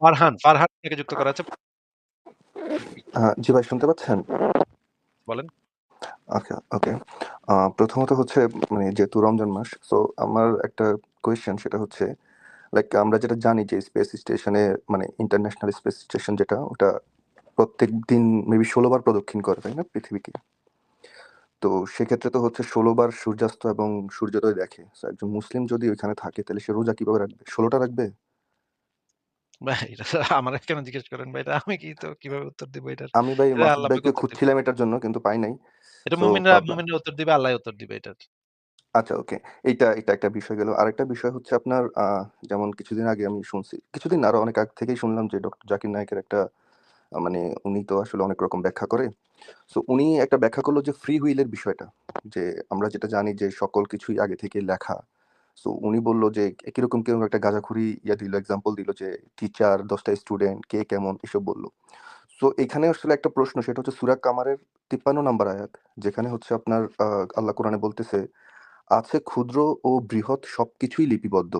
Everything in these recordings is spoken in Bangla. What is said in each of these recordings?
ফারহান, ফারহান থেকে যুক্ত করা আছে। জি ভাই শুনতে পাচ্ছেন? বলেন। ওকে, ওকে। প্রথমত হচ্ছে মানে যেহেতু রমজান মাস, সো আমার একটা কোয়েশ্চেন সেটা হচ্ছে লাইক আমরা যেটা জানি যে স্পেস স্টেশনে মানে ইন্টারন্যাশনাল স্পেস স্টেশন যেটা ওটা প্রত্যেকদিন মেবি ১৬ বার প্রদক্ষিণ করে, তাই না পৃথিবীকে? তো সেক্ষেত্রে তো হচ্ছে ১৬ বার সূর্যাস্ত এবং সূর্যোদয় দেখে। একজন মুসলিম যদি ওইখানে থাকে তাহলে সে রোজা কীভাবে রাখবে? ষোলোটা রাখবে? ভাই এটা আমারে কেন জিজ্ঞেস করেন ভাই? এটা আমি কি তো কীভাবে উত্তর দিব এটার? আমি ভাই এটা মাসুদ আল্লাহ পাক ভাইকে উত্তর দিবে। খুঁজছিলাম এটার জন্য কিন্তু পাই নাই। এটা সো মুমিনরা মুমিনরা উত্তর দিবে, আল্লাহই উত্তর দিবে এটার। আচ্ছা ওকে। এইটা, একটা বিষয় গেল। আরেকটা বিষয় হচ্ছে আপনার আ যেমন কিছুদিন আগে আমি শুনছি, কিছুদিন না আরও অনেক আগ থেকেই শুনলাম যে ডক্টর জাকির নায়েকের একটা আ মানে উনি তো আসলে অনেক রকম ব্যাখ্যা করে। সো উনি একটা ব্যাখ্যা করল যে ফ্রি হুইল এর বিষয়টা। যে আমরা যেটা জানি যে সকল কিছুই আগে থেকেই লেখা। সো উনি বলল যে কীরকম, কীরকম একটা গাঁজাখুরি ইয়া দিল এক্সাম্পল দিল যে টিচার, ১০ টা স্টুডেন্ট, কে কেমন এসব বলল সো এখানে আসলে একটা প্রশ্ন সেটা হচ্ছে সূরা কামারের ৫৩ নাম্বার আয়াত। যেখানে হচ্ছে আপনার আল্লাহ কোরআনে বলতেছে, "আছে ক্ষুদ্র ও বৃহৎ সবকিছুই লিপিবদ্ধ।"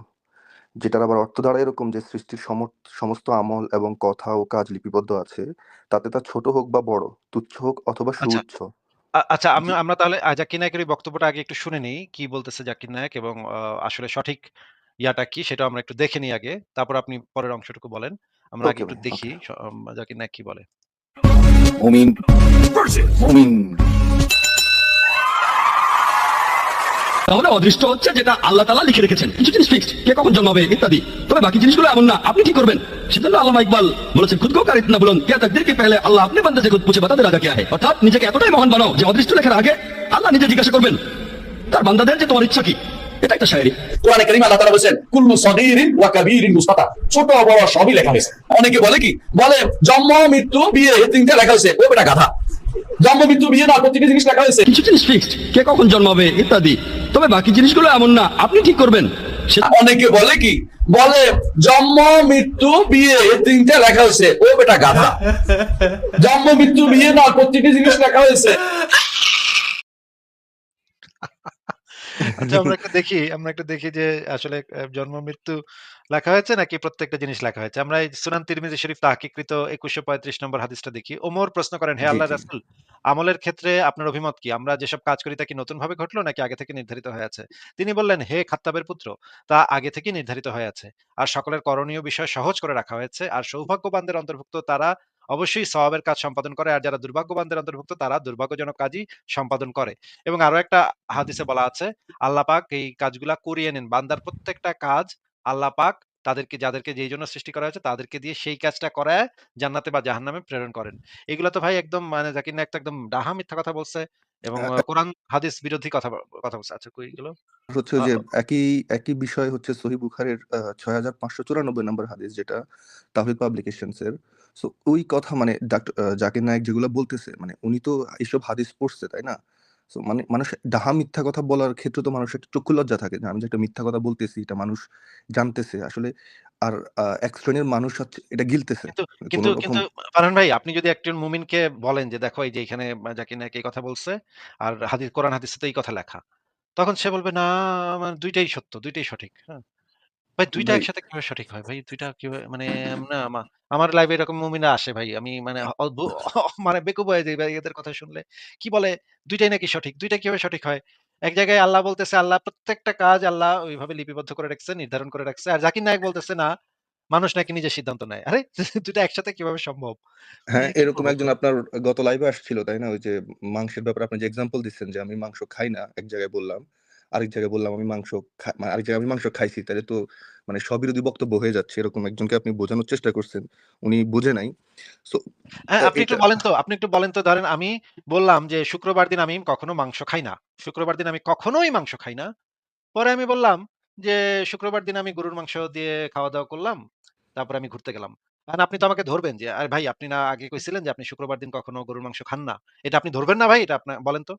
যেটার আবার অর্থ দ্বারা এরকম যে সৃষ্টির সম সমস্ত আমল এবং কথা ও কাজ লিপিবদ্ধ আছে। তাতে তা ছোট হোক বা বড়, তুচ্ছ হোক অথবা আচ্ছা। সুউচ্চ। আ আচ্ছা আমি জি। আমরা তাহলে আ জাকির নায়েকের এই বক্তব্যটা আগে একটু শুনে নিই। কি বলতেছে জাকির নায়ক এবং আ আসলে সঠিক ইয়াটা কি সেটা আমরা একটু দেখে নিই আগে। তারপর আপনি পরের অংশটুকু বলেন। আমরা আগে ওকে একটু ভাই, দেখি ওকে। স আম জাকির নায়েক কি বলে। মুমিন মুমিন তাহলে অদৃষ্ট হচ্ছে যেটা আল্লাহ তালা লিখে রেখেছেন। কিছু জিনিস ফিক্সড কে কখন জন্মাবে ইত্যাদি। তবে বাকি জিনিসগুলো এমন না, আপনি কি করবেন? সেজন্য আল্লামা ইকবাল বলেছেন খুদ কার বলুন কে তকদির কে পেলে আল্লাহ আপনি বান্দে সে খুদ পুছে বাতা দে রাজা কে है অর্থাৎ নিজেকে এতটাই মহান বানাও যে অদৃষ্ট লেখার আগে আল্লাহ নিজে জিজ্ঞাসা করবেন, তার বান্দাদের যে তোমার ইচ্ছা কি? এটা একটা শায়রি। কোরআনে আল্লাহ তাআলা বলেছেন, কুল্লু সগীরিন ওয়া কাবীরিন ছোট বড় সবই লেখা হয়েছে। অনেকে বলে কি? বলে, জন্ম, মৃত্যু, বিয়ে এই তিনটা লেখা হয়েছে। ও গাধা। জন্ম মৃত্যু বিয়ে না প্রত্যেকটা জিনিস লেখা হয়েছে। কিছু জিনিস ফিক্সড কে কখন জন্মাবে ইত্যাদি। তবে বাকি জিনিসগুলো এমন না আপনি ঠিক করবেন। অনেকে বলে কি? বলে জন্ম মৃত্যু বিয়ে এই তিনটা লেখা হয়েছে। ও বেটা গাধা। জন্ম মৃত্যু বিয়ে না প্রত্যেকটা জিনিস লেখা হয়েছে। আচ্ছা আমরা একটু দেখি আমরা একটু দেখি যে আসলে জন্ম মৃত্যু লেখা হয়েছে নাকি প্রত্যেকটা জিনিস লেখা হয়েছে। আমরা এই সুনান তিরমিজি শরীফ তাহকিকৃত ২১৩৫ নম্বর হাদিসটা দেখি। ওমর প্রশ্ন করেন, "হে জি। রাসূল, আমলের ক্ষেত্রে আপনার অভিমত কি? আমরা যেসব কাজ করি তা কি নতুন ভাবে ঘটলো নাকি আগে থেকে নির্ধারিত হয়ে আছে?" তিনি বললেন, "হে খাত্তাবের পুত্র, তা আগে থেকেই নির্ধারিত হয়ে আছে। আর সকলের করণীয় বিষয় সহজ করে রাখা হয়েছে। আর সৌভাগ্যবানদের অন্তর্ভুক্ত তারা অবশ্যই স্বভাবের কাজ সম্পাদন করে। আর যারা দুর্ভাগ্যবানদের অন্তর্ভুক্ত তারা দুর্ভাগ্যজনক কাজই সম্পাদন করে।" এবং আরও একটা হাদিসে বলা আছে, আল্লাহ পাক এই কাজগুলা করিয়ে নেন। বান্দার প্রত্যেকটা কাজ আল্লাহ পাক তাদেরকে যাদেরকে যেই জন্য সৃষ্টি করা হয়েছে তাদেরকে দিয়ে সেই কাজটা করায় জান্নাতে বা জাহান্নামে প্রেরণ করেন। এগুলা তো ভাই একদম মানে জাকির না তো একদম ডাহা মিথ্যা কথা বলছে এবং কোরআন হাদিস বিরোধী কথা কথা বলছে। আচ্ছা কই গেল? হচ্ছে যে একই, একই বিষয় হচ্ছে সহি বুখারের ছয় হাজার পাঁচশো চুরানব্বই নম্বর হাদিস যেটা তাহিদ পাবলিকেশনস এর। সো ওই কথা মানে ডাক্তার জাকির নায়েক যেগুলো বলতেছে মানে উনি তো এইসব হাদিস পড়ছে, তাই না? সো মানে মানুষ ডাহা মিথ্যা কথা বলার ক্ষেত্রে তো মানুষের একটা চক্ষু লজ্জা থাকে যে আমি যে একটা মিথ্যা কথা বলতেছি এটা মানুষ জানতেছে। আসলে আর এক শ্রেণির মানুষ হচ্ছে এটা গিলতেছে। কিন্তু কোন কিন্তু ফারহান ভাই আপনি যদি একজন মুমিনকে বলেন যে দেখো এই যে এখানে জাকির নায়েক এই কথা বলছে আর হাদিস কোরআন হাদিসে তো এই কথা লেখা। তখন সে বলবে, "না দুইটাই ২ সত্য, দুইটাই সঠিক।" হ্যাঁ? ভাই ২ টা ভাই একসাথে কীভাবে সঠিক হয় ভাই? ২ টা কীভাবে মানে না আমা আমার লাইফে এরকম মুমিনরা আসে ভাই। আমি মানে অদ্ভু মানে বেকুব হয়ে যাই ভাই এদের কথা শুনলে। কি বলে ২ টাই নাকি সঠিক। ২ টা কীভাবে সঠিক হয়? এক জায়গায় আল্লাহ বলতেছে আল্লাহ প্রত্যেকটা কাজ আল্লাহ ওইভাবে লিপিবদ্ধ করে রাখছে, নির্ধারণ করে রাখছে। আর জাকির নায়েক বলতেছে না, মানুষ নাকি নিজে সিদ্ধান্ত নেয়। আরে দুইটা একসাথে কীভাবে সম্ভব? মানে হ্যাঁ, কি এরকম বলব একজন ভাই? আপনার গত লাইভে আসছিল, তাই না? ওই যে মাংসের ব্যাপারে আপনি যে এক্সাম্পল দিচ্ছেন যে আমি মাংস খাই না, এক জায়গায় বললাম। আরেক জায়গায় বললাম আমি মাংস মানে আরেক জায়গায় আমি মাংস খাইছি। তাইলে তো মানে স্ববিরোধী বক্তব্য হয়ে যাচ্ছে। এরকম একজনকে আপনি বোঝানোর চেষ্টা করছেন। উনি বুঝে নাই। সো হ্যাঁ, আপনি একটু বলেন তো, আপনি একটু বলেন তো ধরেন আমি বললাম যে শুক্রবার দিন আমি কখনো মাংস খাই না। শুক্রবার দিন আমি কখনোই মাংস খাই না। পরে আমি বললাম যে, "শুক্রবার দিন আমি গরুর মাংস দিয়ে খাওয়া-দাওয়া করলাম। তারপরে আমি ঘুরতে গেলাম।" এখন আপনি তো আমাকে ধরবেন যে, "আরে ভাই আপনি না আগে কইছিলেন যে আপনি শুক্রবার দিন কখনো গরুর মাংস খান না।" এটা আপনি ধরবেন না ভাই? এটা আপনা বলেন তো?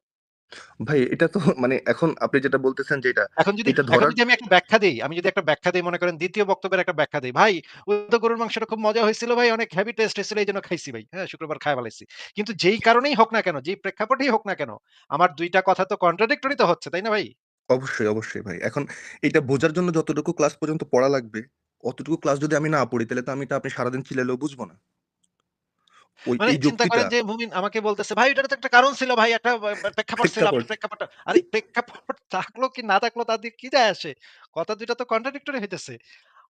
ভাই এটা তো মানে এখন আপনি যেটা বলতেছেন যে এটা, এখন যদি এটা এখন ধরার যদি আমি একটা ব্যাখ্যা দেই, আমি যদি একটা ব্যাখ্যা দেই মনে করেন ২য় বক্তব্যের একটা ব্যাখ্যা দেই। "ভাই ওই তো গরুর মাংসটা খুব মজা হয়েছিল ভাই, অনেক হেভি টেস্ট হয়েছিল এইজন্য খাইছি ভাই। হ্যাঁ, শুক্রবার খায়া ফেলাইছি।" কিন্তু যেই কারণেই হোক না কেন, যেই প্রেক্ষাপটেই হোক না কেন, আমার দুইটা কথা তো কন্ট্রাডিক্টরি তো হচ্ছে, তাই না ভাই? অবশ্যই, অবশ্যই ভাই। এখন এটা বোঝার জন্য যতটুকু ক্লাস পর্যন্ত পড়া লাগবে, অতটুকু ক্লাস যদি আমি না পড়ি তাহলে তো আমি এটা আপনি সারাদিন চিল্লাইলেও বুঝব না। ওই মানে চিন্তা করেন যে মুমিন আমাকে বলতেছে, "ভাই এটার তো একটা কারণ ছিল ভাই, একটা প্রেক্ষাপট ছিল, প্রেক্ষাপট। আরে প্রেক্ষাপট থাকল কি না থাকল তাতে কি যায় আসে? কথা ২ টা তো কন্ট্রাডিক্টরি হইতেছে।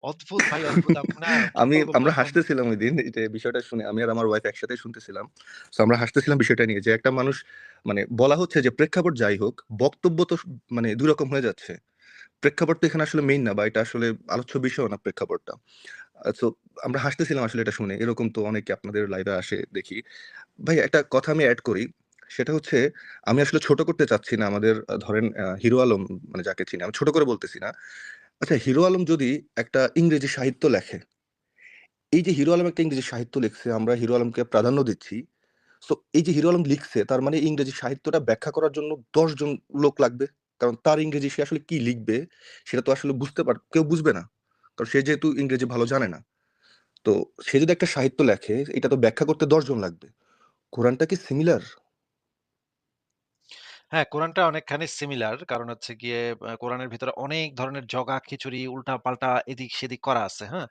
অদ্ভুত ভাই অদ্ভুত। আমি আমরা হাসতেছিলাম ঐদিন এই যে বিষয়টা শুনে আমি আর আমার ওয়াইফ একসাথেই শুনতেছিলাম। সো আমরা হাসতেছিলাম বিষয়টা নিয়ে যে একটা মানুষ মানে বলা হচ্ছে যে প্রেক্ষাপট যাই হোক, বক্তব্য তো মানে ২ রকম হয়ে যাচ্ছে। প্রেক্ষাপট তো এখানে আসলে মেইন না বা এটা আসলে আলোচ্য বিষয় না প্রেক্ষাপটটা। সো আমরা হাসতেছিলাম আসলে এটা শুনে। এরকম তো অনেকে আপনাদের লাইভে আসে দেখি। ভাই একটা কথা আমি এড করি। সেটা হচ্ছে আমি আসলে ছোট করতে চাচ্ছি না আমাদের ধরেন হিরো আলম মানে যাকে চিনি আমি ছোট করে বলতেছি না। আচ্ছা হিরো আলম যদি একটা ইংরেজি সাহিত্য লেখে, এই যে হিরো আলম একটা ইংরেজি সাহিত্য লিখছে, আমরা হিরো আলমকে প্রাধান্য দিচ্ছি। সো এই যে হিরো আলম লিখছে তার মানে ইংরেজি সাহিত্যটা ব্যাখ্যা করার জন্য দশজন লোক লাগবে। কারণ তার ইংরেজি সে আসলে কি লিখবে সেটা তো আসলে বুঝতে পার কেউ বুঝবে না। কারণ সে যেহেতু ইংরেজি ভালো জানে না। তো সে যদি একটা সাহিত্য লেখে এটা তো ব্যাখ্যা করতে ১০ জন লাগবে। কোরআনটা কি সিমিলার? হ্যাঁ, কোরআনটা অনেকখানি সিমিলার। কারণ হচ্ছে গিয়ে কোরআনের ভিতরে অনেক ধরনের জগা-খিচুড়ি, উল্টা-পাল্টা এদিক-সেদিক করা আছে, হ্যাঁ?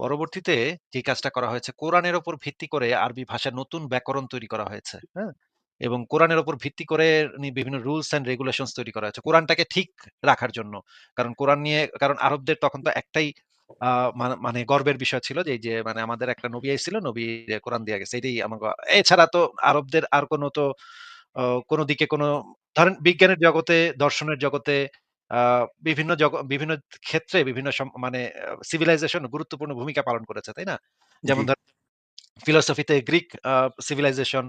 পরবর্তীতে যে কাজটা করা হয়েছে, কোরআনের ওপর ভিত্তি করে আরবি ভাষার নতুন ব্যাকরণ তৈরি করা হয়েছে, হ্যাঁ? এবং কোরআনের উপর ভিত্তি করে বিভিন্ন রুলস অ্যান্ড রেগুলেশনস তৈরি করা হয়েছে। কোরআনটাকে ঠিক রাখার জন্য। কারণ কোরআন নিয়ে কারণ আরবদের তখন তো একটাই আ মা মানে গর্বের বিষয় ছিল যে, যে মানে আমাদের একটা নবী আইছিল, নবী কোরআন দিয়ে গেছে। এটাই আমাগো এছাড়া তো আরবদের আর কোন তো কোন দিকে কোন ধরেন বিজ্ঞানের জগতে, দর্শনের জগতে বিভিন্ন জগ বিভিন্ন ক্ষেত্রে বিভিন্ন মানে সিভিলাইজেশন গুরুত্বপূর্ণ ভূমিকা পালন করেছে, তাই না? যেমন ধরেন ফিলোসফিতে গ্রিক সিভিলাইজেশন,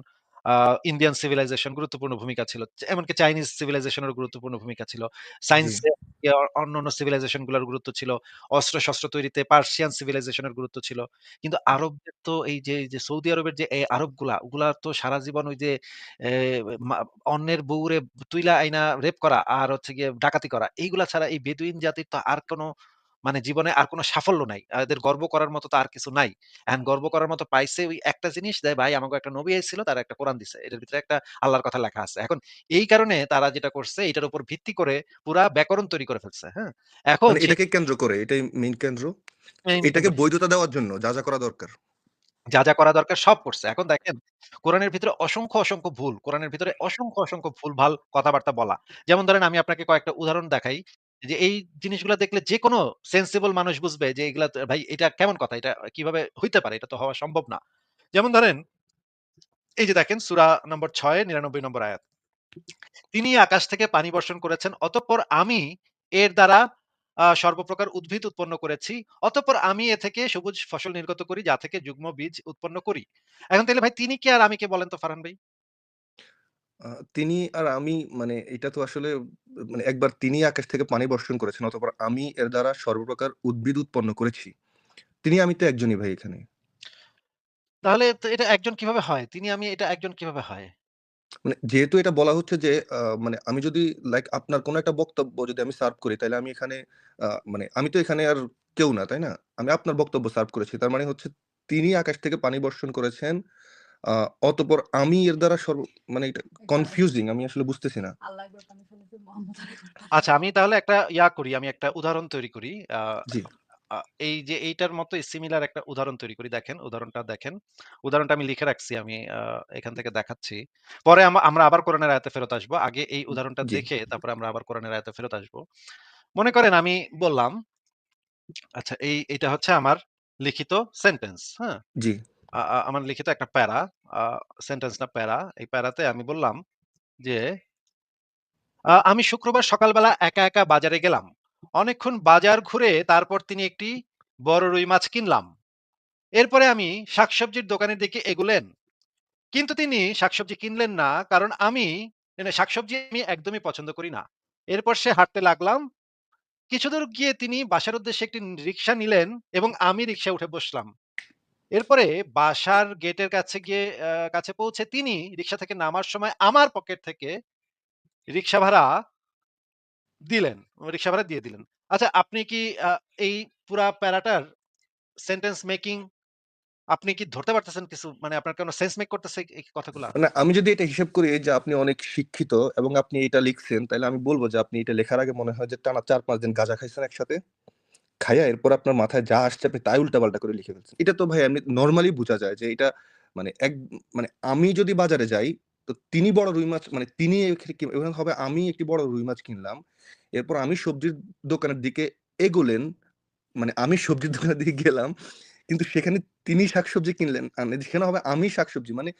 ইন্ডিয়ান সিভিলাইজেশন গুরুত্বপূর্ণ ভূমিকা ছিল। এমনকি চাইনিজ সিভিলাইজেশন গুরুত্বপূর্ণ ভূমিকা ছিল। সায়েন্সে ইয়া অন্যান্য সিভিলাইজেশনগুলার গুরুত্ব ছিল। অস্ত্র-শস্ত্র তৈরিতে পার্সিয়ান সিভিলাইজেশন এর গুরুত্ব ছিল। কিন্তু আরবদের তো এই যে, যে সৌদি আরবের যে এ আরবগুলা, ওগুলা তো সারা জীবন ওই যে অন্যের বউরে তুইলা আইনা রেপ করা আর হচ্ছে গিয়ে ডাকাতি করা। এইগুলা ছাড়া এই বেদুইন জাতির তো আর কোন মানে জীবনে আর কোন সাফল্য নাই। এদের গর্ব করার মতো তো আর কিছু নাই। এখন গর্ব করার মতো পাইছে ওই একটা জিনিস যে ভাই আমাগো একটা নবী আইছিল, তারা একটা কোরআন দিছে। এটার ভিতরে একটা আল্লাহর কথা লেখা আছে। এখন এই কারণে তারা যেটা করছে এটার উপর ভিত্তি করে পুরা ব্যাকরণ তৈরি করে ফেলছে, হ্যাঁ? এখন এটাকে কেন্দ্র করে এটাই মেইন কেন্দ্র। এটাকে বৈধতা দেওয়ার জন্য যা, যা করা দরকার। যা, যা করা দরকার সব করছে। এখন দেখেন কোরআনের ভিতরে অসংখ্য, অসংখ্য ভুল। কোরআনের ভিতরে অসংখ্য, অসংখ্য ভুল ভালো কথাবার্তা বলা। যেমন ধরেন আমি আপনাকে কয়েকটা উদাহরণ দেখাই। যে এই জিনিসগুলা দেখলে যেকোনো সেনসিবল মানুষ বুঝবে যে এগুলা ভাই এটা কেমন কথা? এটা কীভাবে হইতে পারে? এটা তো হওয়া সম্ভব না। যেমন ধরেন এই যে দেখেন সূরা নম্বর ৬ ৯৯ নম্বর আয়াত। তিনি আকাশ থেকে পানি বর্ষণ করেছেন। অতঃপর আমি এর দ্বারা সর্বপ্রকার উদ্ভিদ উৎপন্ন করেছি। অতঃপর আমি এ থেকে সবুজ ফসল নির্গত করি, যা থেকে যুগ্ম বীজ উৎপন্ন করি। এখন তাইলে ভাই তিনি কে আর আমি কে বলেন তো ফারহান ভাই? আ তিনি আর আমি মানে এটা তো আসলে মানে একবার তিনি আকাশ থেকে পানি বর্ষণ করেছেন, অতঃপর আমি এর দ্বারা সর্বপ্রকার উদ্ভিদ উৎপন্ন করেছি। তিনি আমি তো একজনই ভাই এখানে। তাহলে তো এটা একজন কীভাবে হয়? তিনি আমি এটা একজন কীভাবে হয়? মানে যেহেতু এটা বলা হচ্ছে যে আ মানে আমি যদি লাইক আপনার কোন একটা বক্তব্য যদি আমি সার্ভ করি তাইলে আমি এখানে আ মানে আমি তো এখানে আর কেউ না, তাই না? আমি আপনার বক্তব্য সার্ভ করেছি। তার মানে হচ্ছে তিনি আকাশ থেকে পানি বর্ষণ করেছেন। আ অতঃপর আমি এর দ্বারা সর্ব মানে এটা কনফিউজিং আমি আসলে বুঝতেছি না। আচ্ছা আমি তাহলে একটা ইয়া করি, আমি একটা উদাহরণ তৈরি করি। এই যে এইটার মতোই সিমিলার একটা উদাহরণ তৈরি করি। দেখেন উদাহরণটা দেখেন। উদাহরণটা আমি লিখে রাখছি। আমি এখান থেকে দেখাচ্ছি। পরে আমরা আবার কোরআনের আয়াতে ফেরত আসব। আগে এই উদাহরণটা দেখে তারপরে আমরা আবার কোরআনের আয়াতে ফেরত আসব। মনে করেন আমি বললাম আচ্ছা এই এটা হচ্ছে আমার লিখিত সেন্টেন্স, হ্যাঁ? জি। আ আ আমার লিখিত একটা প্যারা, সেন্টেন্স না প্যারা। এই প্যারাতে আমি বললাম যে আমি শুক্রবার সকালবেলা একা, একা বাজারে গেলাম। অনেকক্ষণ বাজার ঘুরে তারপর তিনি একটি বড় রুই মাছ কিনলাম। এরপরে আমি শাকসবজির দোকানের দিকে এগুলেন। কিন্তু তিনি শাকসবজি কিনলেন না কারণ আমি মানে শাকসবজি আমি একদমই পছন্দ করি না। এরপর সে হাঁটতে লাগলাম। কিছুদূর গিয়ে তিনি বাসার উদ্দেশ্যে একটি রিক্সা নিলেন এবং আমি রিক্সায় উঠে বসলাম। এরপরে বাসার গেটের কাছে গিয়ে কাছে পৌঁছে তিনি রিক্সা থেকে নামার সময় আমার পকেট থেকে রিক্সা ভাড়া দিলেন। রিক্সা ভাড়া দিয়ে দিলেন। আচ্ছা আপনি কি এই পুরা প্যারাটার সেন্টেন্স মেকিং আপনি কি ধরতে পারতেছেন কিছু? মানে আপনার কোন সেন্স মেক করতেছে এই কথাগুলা? মানে আমি যদি এটা হিসাব করি যে আপনি অনেক শিক্ষিত এবং আপনি এটা লিখছেন, তাইলে আমি বলব যে আপনি এটা লেখার আগে মনে হয় যে টানা ৪-৫ দিন গাঁজা খাইছেন একসাথে। খাইয়া এরপর আপনার মাথায় যা আসছে আপনি তাই উল্টাপাল্টা করে লিখে ফেলছেন। এটা তো ভাই এমনি নর্মালি বোঝা যায় যে এটা মানে এক মানে আমি যদি বাজারে যাই, তো তিনি বড় রুই মাছ মানে তিনি এখানে হবে আমি একটি বড় রুই মাছ কিনলাম। এরপর আমি সবজির দোকানের দিকে এগোলেন। মানে আমি সবজির দোকানের দিকে গেলাম। কিন্তু সেখানে তিনি শাকসবজি কিনলেন। যেখানে হবে আমি শাকসবজি মানে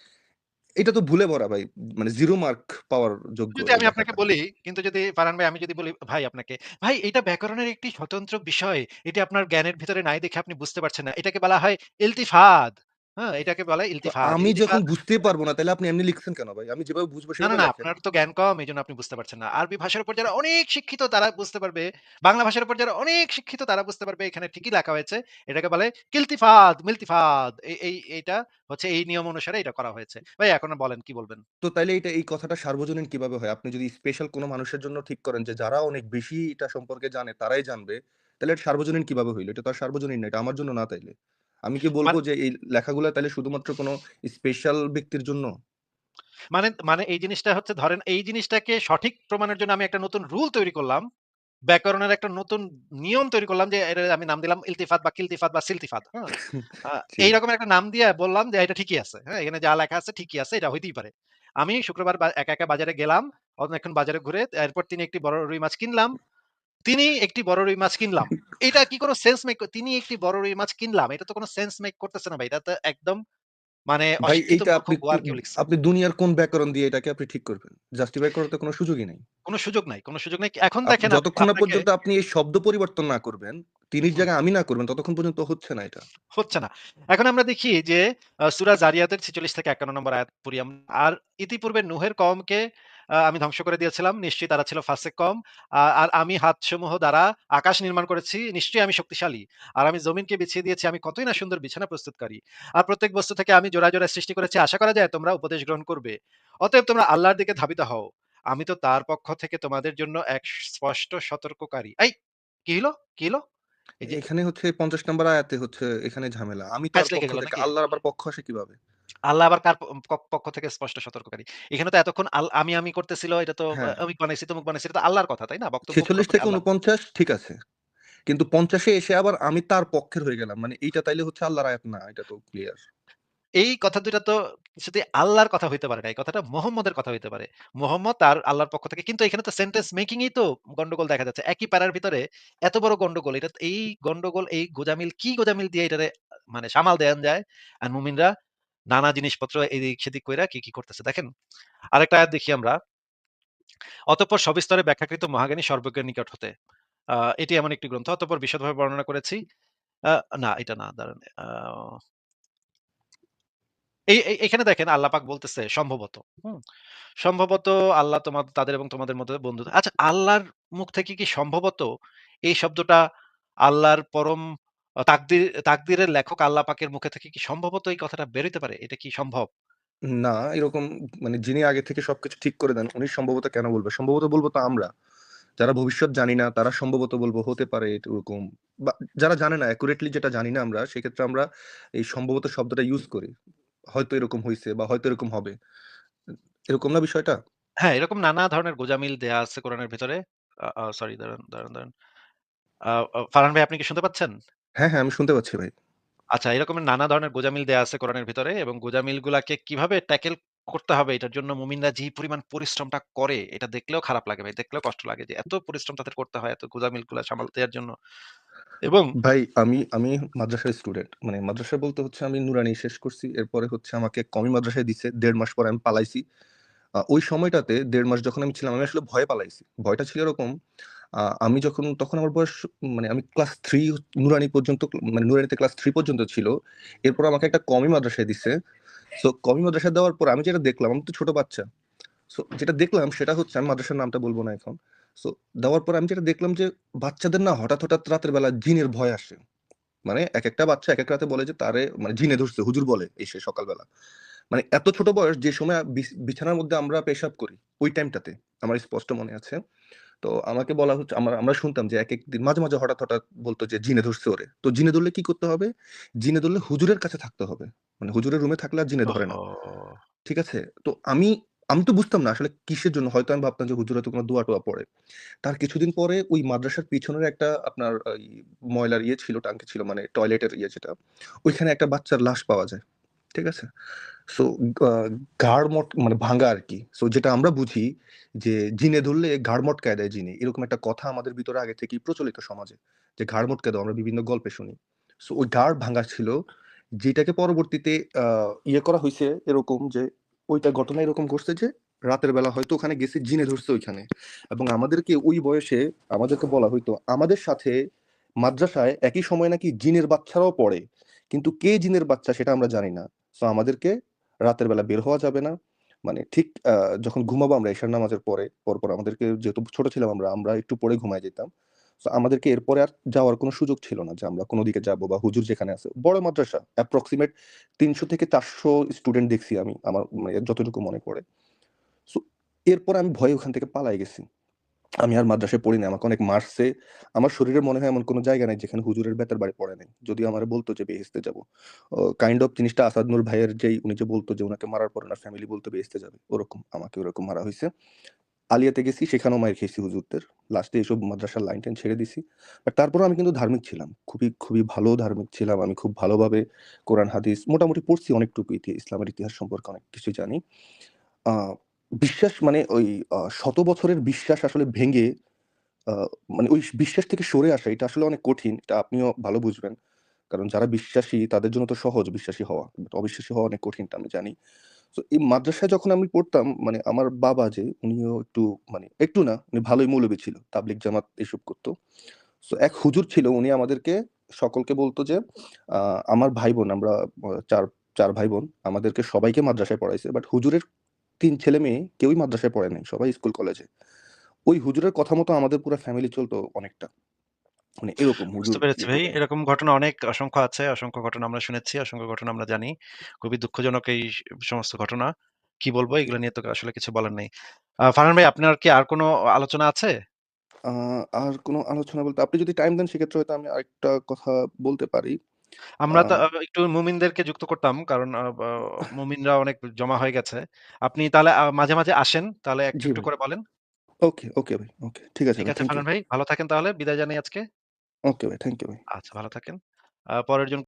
এটা তো ভুলে ভরা ভাই। মানে জিরো মার্ক পাওয়ার যোগ্য যদি আমি আপনাকে বলি, কিন্তু যদি ফারহান ভাই আমি যদি বলি ভাই আপনাকে, ভাই এটা ব্যাকরণের একটি স্বতন্ত্র বিষয়। এটি আপনার জ্ঞানের ভিতরে নাই দেখে আপনি বুঝতে পারছেন না। এটাকে বলা হয় ইলতিফাত। হ্যাঁ? এটাকে বলা ইলতিফাত। আমি যখন বুঝতেই পারব না তাহলে আপনি এমনি লিখছেন কেন ভাই? আমি যেভাবে বুঝব না, না, না আপনার তো জ্ঞান কম আপনি বুঝতে পারছেন না। আরবি ভাষার উপর যারা অনেক শিক্ষিত তারা বুঝতে পারবে। বাংলা ভাষার উপর যারা অনেক শিক্ষিত তারা বুঝতে পারবে এখানে ঠিকই লেখা হয়েছে। এটাকে বলে কিলতিফাত, মিলতিফাত। এই এই এইটা হচ্ছে এই নিয়ম অনুসারে এটা করা হয়েছে। ভাই এখন বলেন কি বলবেন? তো তাইলে এটা এই কথাটা সার্বজনীন কীভাবে হয়? আপনি যদি স্পেশাল কোনো মানুষের জন্য ঠিক করেন যে যারা অনেক বেশি এটা সম্পর্কে জানে তারাই জানবে। তাহলে এটা সার্বজনীন কীভাবে হইল? এটা তো আর সার্বজনীন না। এটা আমার জন্য না তাইলে। আমি কি বলব মান যে এই লেখাগুলা তাইলে শুধুমাত্র কোনো স্পেশাল ব্যক্তির জন্য? মানে মানে এই জিনিসটা হচ্ছে ধরেন এই জিনিসটাকে সঠিক প্রমাণের জন্য আমি একটা নতুন রুল তৈরি করলাম। ব্যাকরণের একটা নতুন নিয়ম তৈরি করলাম যে আমি নাম দিলাম ইলতিফাত বা কিলতিফাত বা সিলতিফাত। হ্যাঁ? আ এই রকমের একটা নাম দিয়ে বললাম যে এটা ঠিকই আছে। হ্যাঁ? এখানে যা লেখা আছে ঠিকই আছে। এটা হইতেই পারে। আমি শুক্রবার একা, একা বাজারে গেলাম। অনেকক্ষণ বাজারে ঘুরে এরপর তিনি একটি বড় রুই মাছ কিনলাম। তিনি একটি বড় রুই মাছ কিনলাম। এটা কি কোন সেন্স মেক তিনি একটি বড় রুই মাছ কিনলাম। এটা তো কোন সেন্স মেক করতেছে না ভাই। এটা তো একদম মানে ভাই মূর্খ আপনি আপনি দুনিয়ার কোন ব্যাকরণ দিয়ে এটাকে আপনি ঠিক করবেন? জাস্টিফাই করার তো কোনো সুযোগই নাই। কোন সুযোগ নাই, কোন সুযোগ নাই। এখন দেখেন যতক্ষণ পর্যন্ত আপনি এই শব্দ পরিবর্তন না করবেন, তিনির জায়গায় আমি না করবেন ততক্ষণ পর্যন্ত হচ্ছে না এটা। হচ্ছে না। এখন আমরা দেখি যে সূরা জারিয়াতের ৪৬ থেকে ৫১ নম্বর আয়াত পড়ি আমরা। আর ইতিপূর্বে নূহের কওমকে আমি ধ্বংস করে দিয়েছিলাম। নিশ্চয়ই তারা ছিল ফাসিক কওম। আ আর আমি হাতসমূহ দ্বারা আকাশ নির্মাণ করেছি। নিশ্চয়ই আমি শক্তিশালী। আর আমি জমিনকে বিছিয়ে দিয়েছি। আমি কতই না সুন্দর বিছানা প্রস্তুতকারী। আর প্রত্যেক বস্তু থেকে আমি জোড়ায়, জোড়ায় সৃষ্টি করেছি। আশা করা যায় তোমরা উপদেশ গ্রহণ করবে। অতএব তোমরা আল্লাহর দিকে ধাবিত হও। আমি তো তার পক্ষ থেকে তোমাদের জন্য এক স্পষ্ট সতর্ককারী। এই কি হইল? কি যে এখানে হচ্ছে পঞ্চাশ নম্বর আয়াতে হচ্ছে এখানে ঝামেলা। আমি আল্লাহর আবার পক্ষ আসে কীভাবে? আল্লাহ আবার কার পক্ষ থেকে স্পষ্ট সতর্ককারী। এখানে তো এতক্ষণ আমি, আমি করতেছিল এটা তো হ্যাঁ। বানাইছি, তমুক বানাইছি। এটা তো আল্লাহর কথা, তাই না? বক্তব্য ৪৬ থেকে। ৪৯ ঠিক আছে। কিন্তু ৫০ এ এসে আবার আমি তার পক্ষের হয়ে গেলাম। মানে এইটা তাইলে হচ্ছে আল্লাহর আয়াত না। এটা তো ক্লিয়ার। এই কথা ২ টা তো শুধু আল্লাহর কথা হইতে পারে না। এই কথাটা মুহাম্মদের কথা হইতে পারে। মুহাম্মদ আর আল্লাহর পক্ষ থেকে কিন্তু এখানে তো সেন্টেন্স মেকিং এই তো গন্ডগোল দেখা যাচ্ছে। একই প্যারার ভিতরে এত বড় গন্ডগোল। এটা এই গন্ডগোল, এই গোঁজামিল কি গোঁজামিল দিয়ে এটারে মানে সামাল দেয়ান যায়? আর মুমিনরা নানা জিনিসপত্র এদিক সেদিক কইরা কি, কি করতেছে। দেখেন আরেকটা আয়াত দেখি আমরা। অতঃপর সবিস্তরে ব্যাখ্যাকৃত মহাজ্ঞানী সর্বজ্ঞের নিকট হতে। এটি এমন একটি গ্রন্থ। অতঃপর বিশদভাবে বর্ণনা করেছি। না এটা না দাঁড়ান। এই এখানে দেখেন আল্লাহ পাক বলতেছে সম্ভবত। সম্ভবত আল্লাহ তোমা তাদের এবং তোমাদের মধ্যে বন্ধু আচ্ছা আল্লাহর মুখ থেকে কি সম্ভবত এই শব্দটা আল্লাহর পরম তাকদির তাকদিরের লেখক আল্লাহ পাকের মুখে থেকে কি সম্ভবত এই কথাটা বের হইতে পারে? এটা কি সম্ভব? না, এরকম মানে যিনি আগে থেকে সবকিছু ঠিক করে দেন, উনি সম্ভবত কেন বলবে? সম্ভবত বলব তো আমরা। যারা ভবিষ্যৎ জানি না, তারা সম্ভবত বলব হতে পারে এরকম। বা যারা জানে না অ্যাকুরেটলি যেটা জানি না আমরা, সেক্ষেত্রে আমরা এই সম্ভবত শব্দটা ইউজ করি। হয়তো এরকম হইছে বা হয়তো এরকম হবে। এরকম না বিষয়টা? হ্যাঁ, এরকম নানা ধরনের গোঁজামিল দেয়া আছে কোরআনের ভেতরে। আ আ সরি দাঁড়ান, দাঁড়ান, দাঁড়ান। আ আ ফারহান ভাই আপনি কি শুনতে পাচ্ছেন? হ্যাঁ, হ্যাঁ, আমি শুনতে পাচ্ছি ভাই। আচ্ছা, এরকমের নানা ধরনের গোঁজামিল দেয়া আছে কোরআনের ভিতরে এবং গোঁজামিলগুলাকে কীভাবে ট্যাকেল করতে হবে এটার জন্য মুমিনরা যে পরিমাণ পরিশ্রমটা করে এটা দেখলেও খারাপ লাগে ভাই। দেখলেও কষ্ট লাগে যে এত পরিশ্রম তাদের করতে হয় এত গোঁজামিলগুলা সামাল দেওয়ার জন্য। এবং ভাই আমি আমি মাদ্রাসার স্টুডেন্ট। মানে মাদ্রাসা বলতে হচ্ছে আমি নুরানি শেষ করছি। এরপরে হচ্ছে আমাকে কওমি মাদ্রাসায় দিছে। ১.৫ মাস পরে আমি পালাইছি। আ ওই সময়টাতে ১.৫ মাস যখন আমি ছিলাম আমি আসলে ভয়ে পালাইছি। ভয়টা ছিল এরকম আমি যখন তখন আমার বয়স মানে আমি ক্লাস থ্রি নুরানি পর্যন্ত মানে নুরানিতে ক্লাস থ্রি পর্যন্ত ছিল। এরপর আমাকে একটা কওমি মাদ্রাসায় দিছে। সো কওমি মাদ্রাসায় দেওয়ার পর আমি যেটা দেখলাম আমি তো ছোট বাচ্চা। সো যেটা দেখলাম সেটা হচ্ছে আমি মাদ্রাসার নামটা বলব না এখন। সো দেওয়ার পর আমি যেটা দেখলাম যে বাচ্চাদের না হঠাৎ, হঠাৎ রাতের বেলা জিনের ভয় আসে। মানে এক একটা বাচ্চা এক এক রাতে বলে যে তারে মানে জিনে ধরছে, হুজুর বলে এসে সকালবেলা। মানে এত ছোট বয়স যে সময় বিছানার মধ্যে আমরা পেশাব করি, ওই টাইমটাতে আমার স্পষ্ট মনে আছে। তো আমাকে বলা হচ্ছে আমরা আমরা শুনতাম যে এক দিন মাঝে, মাঝে হঠাৎ, হঠাৎ বলতো যে জিনে ধরছে ওরে। তো জিনে ধরলে কি করতে হবে? জিনে ধরলে হুজুরের কাছে থাকতে হবে। মানে হুজুরের রুমে থাকলে আর জিনে ধরে না। ঠিক আছে? তো আমি আমি তো বুঝতাম না আসলে কিসের জন্য হয়তো আমি ভাবতাম যে হুজুর হয়তো কোনো দোয়া টোয়া পড়ে তার কিছুদিন পরে ওই মাদ্রাসার পিছনের একটা আপনার ময়লার ইয়ে ছিল টাঙ্কি ছিল মানে টয়লেটের ইয়ে যেটা ওইখানে একটা বাচ্চার লাশ পাওয়া যায় ঠিক আছে সো গাড় মট মানে ভাঙা আর কি সো যেটা আমরা বুঝি যে জিনে ধরলে ঘাড় মটকায় দেয় জিনে। এরকম একটা কথা আমাদের ভিতরে আগে থেকেই প্রচলিত সমাজে যে ঘাড় মটকে দাও, আমরা বিভিন্ন গল্পে শুনি। সো ওই ঘাড় ভাঙা ছিল যেটাকে পরবর্তীতে ইয়ে করা হয়েছে এরকম যে ওইটা ঘটনা এরকম ঘটছে যে রাতের বেলা হয়তো ওখানে গেছে, জিনে ধরছে ওইখানে। এবং আমাদেরকে ওই বয়সে আমাদেরকে বলা হইতো, আমাদের সাথে মাদ্রাসায় একই সময় নাকি জিনের বাচ্চারাও পড়ে। কিন্তু কে জিনের বাচ্চা সেটা আমরা জানি না। তো আমাদেরকে রাতের বেলা বের হওয়া যাবে না। মানে ঠিক যখন ঘুমাবো আমরা ঈশার নামাজের পরে, পরপর আমাদেরকে যেহেতু ছোট ছিলাম আমরা আমরা একটু পরে ঘুমায় যেতাম। তো আমাদেরকে এরপরে আর যাওয়ার কোনো সুযোগ ছিল না যে আমরা কোনো দিকে যাব বা হুজুর যেখানে আছে। বড় মাদ্রাসা অ্যাপ্রক্সিমেট তিনশো থেকে চারশো স্টুডেন্ট দেখছি আমি, আমার মানে যতটুকু মনে পড়ে। সো এরপর আমি ভয়ে ওখান থেকে পালাই গেছি। আমি আর মাদ্রাসায় পড়ি না, আমাকে অনেক মারছে। আমার শরীরে মনে হয় এমন কোনো জায়গা নাই যেখানে হুজুরের বেতার বাড়ি পড়ে নাই। যদি আমার বলতো যে বেহেস্তে যাব। কাইন্ড অফ জিনিসটা আসাদ নূর ভাইয়ের যেই উনি যে বলতো যে ওনাকে মারার পর ওনার ফ্যামিলি বলতো বেহেস্তে যাবে, ওরকম, আমাকে ওরকম মারা হয়েছে। আলিয়াতে গেছি, সেখানেও মায়ের খেয়েছি হুজুরদের। লাস্টে এইসব মাদ্রাসার লাইন টাইন ছেড়ে দিছি। বাট তারপরেও আমি কিন্তু ধার্মিক ছিলাম। খুবই খুবই ভালো ধার্মিক ছিলাম। আমি খুব ভালোভাবে কোরআন, হাদিস মোটামুটি পড়ছি অনেকটুকু ইতিহাস, ইসলামের ইতিহাস সম্পর্কে অনেক কিছু জানি। বিশ্বাস মানে ওই শত বছরের বিশ্বাস আসলে ভেঙে মানে ওই বিশ্বাস থেকে সরে আসা, এটা আসলে অনেক কঠিন, এটা আপনিও ভালো বুঝবেন। কারণ যারা বিশ্বাসী, তাদের জন্য তো সহজ বিশ্বাসী হওয়া অবিশ্বাসী হওয়া অনেক কঠিন আমি জানি। তো এই মাদ্রাসায় যখন আমি পড়তাম মানে আমার বাবা যে, উনিও একটু মানে একটু না, উনি ভালোই মৌলবী ছিল তাবলিক জামাত এসব করতো। তো এক হুজুর ছিল, উনি আমাদেরকে সকলকে বলতো যে আমার ভাই বোন, আমরা চার চার ভাই বোন, আমাদেরকে সবাইকে মাদ্রাসায় পড়াইছে বাট হুজুরের তিন ছেলে মেয়ে কেউই মাদ্রাসায় পড়ে নাই সবাই স্কুল কলেজে ওই হুজুরের কথা মতো আমাদের পুরো ফ্যামিলি চলতো অনেকটা। মানে এরকম হুজুর বুঝতে পেরেছি ভাই এরকম ঘটনা অনেক অসংখ্য আছে অসংখ্য ঘটনা আমরা শুনেছি অসংখ্য ঘটনা আমরা জানি। খুবই দুঃখজনক এই সমস্ত ঘটনা। কি বলব এগুলো নিয়ে তো আসলে কিছু বলার নেই। ফারহান ভাই আপনার কি আর কোনো আলোচনা আছে? আহ, আর কোনো আলোচনা বলতে আপনি যদি টাইম দেন সেক্ষেত্রে হয়তো আমি আরেকটা কথা বলতে পারি। আমরা তো আহ, আহ, একটু মুমিনদেরকে যুক্ত করতাম কারণ আহ, আহ, মুমিনরা অনেক জমা হয়ে গেছে। আপনি তাহলে মাঝে মাঝে আসেন তাহলে একটু জি একটু ভাই। করে বলেন। ওকে ওকে ভাই ওকে ঠিক আছে ঠিক ভাই আছে থ্যাংক ইউ। ফারহান ভাই ভালো থাকেন তাহলে বিদায় জানাই আজকে। ওকে ভাই থ্যাংক ইউ ভাই। আচ্ছা ভালো থাকেন। আহ, পরের জন